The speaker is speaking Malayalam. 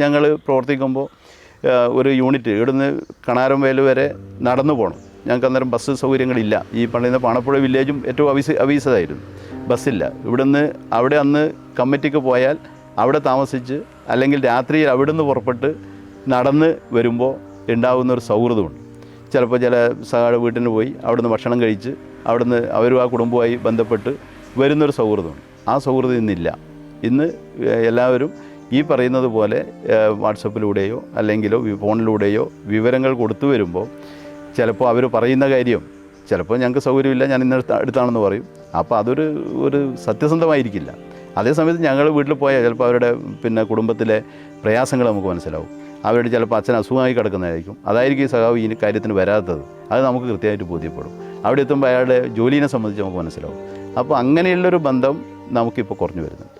ഞങ്ങൾ പ്രവർത്തിക്കുമ്പോൾ ഒരു യൂണിറ്റ് ഇവിടുന്ന് കണാരം വേൽ വരെ നടന്നു പോകണം ഞങ്ങൾക്ക് അന്നേരം ബസ് സൗകര്യങ്ങളില്ല. ഈ പള്ളിയിൽ നിന്ന് പാണപ്പുഴ വില്ലേജും ഏറ്റവും അവീസ അവീസതായിരുന്നു. ബസ്സില്ല. ഇവിടുന്ന് അവിടെ അന്ന് കമ്മിറ്റിക്ക് പോയാൽ അവിടെ താമസിച്ച് അല്ലെങ്കിൽ രാത്രിയിൽ അവിടുന്ന് പുറപ്പെട്ട് നടന്ന് വരുമ്പോൾ ഉണ്ടാകുന്ന ഒരു സൗഹൃദമുണ്ട്. ചിലപ്പോൾ ചില സഹായ വീട്ടിന് പോയി അവിടുന്ന് ഭക്ഷണം കഴിച്ച് അവിടുന്ന് അവരും ആ കുടുംബവുമായി ബന്ധപ്പെട്ട് വരുന്നൊരു സൗഹൃദമുണ്ട്. ആ സൗഹൃദം ഇന്നില്ല. ഇന്ന് എല്ലാവരും ഈ പറയുന്നത് പോലെ വാട്സപ്പിലൂടെയോ അല്ലെങ്കിലോ ഫോണിലൂടെയോ വിവരങ്ങൾ കൊടുത്തു വരുമ്പോൾ ചിലപ്പോൾ അവർ പറയുന്ന കാര്യം ചിലപ്പോൾ ഞങ്ങൾക്ക് സൗകര്യമില്ല ഞാൻ ഇന്ന അടുത്താണെന്ന് പറയും. അപ്പോൾ അതൊരു ഒരു സത്യസന്ധമായിരിക്കില്ല. അതേസമയത്ത് ഞങ്ങൾ വീട്ടിൽ പോയാൽ ചിലപ്പോൾ അവരുടെ പിന്നെ കുടുംബത്തിലെ പ്രയാസങ്ങൾ നമുക്ക് മനസ്സിലാവും. അവരുടെ ചിലപ്പോൾ അച്ഛൻ അസുഖമായി കിടക്കുന്നതായിരിക്കും. അതായിരിക്കും ഈ സഖാവ് ഈ കാര്യത്തിന് വരാത്തത്. അത് നമുക്ക് കൃത്യമായിട്ട് ബോധ്യപ്പെടും. അവിടെ എത്തുമ്പോൾ അയാളുടെ ജോലിയെ സംബന്ധിച്ച് നമുക്ക് മനസ്സിലാവും. അപ്പോൾ അങ്ങനെയുള്ളൊരു ബന്ധം നമുക്കിപ്പോൾ കുറഞ്ഞു വരുന്നത്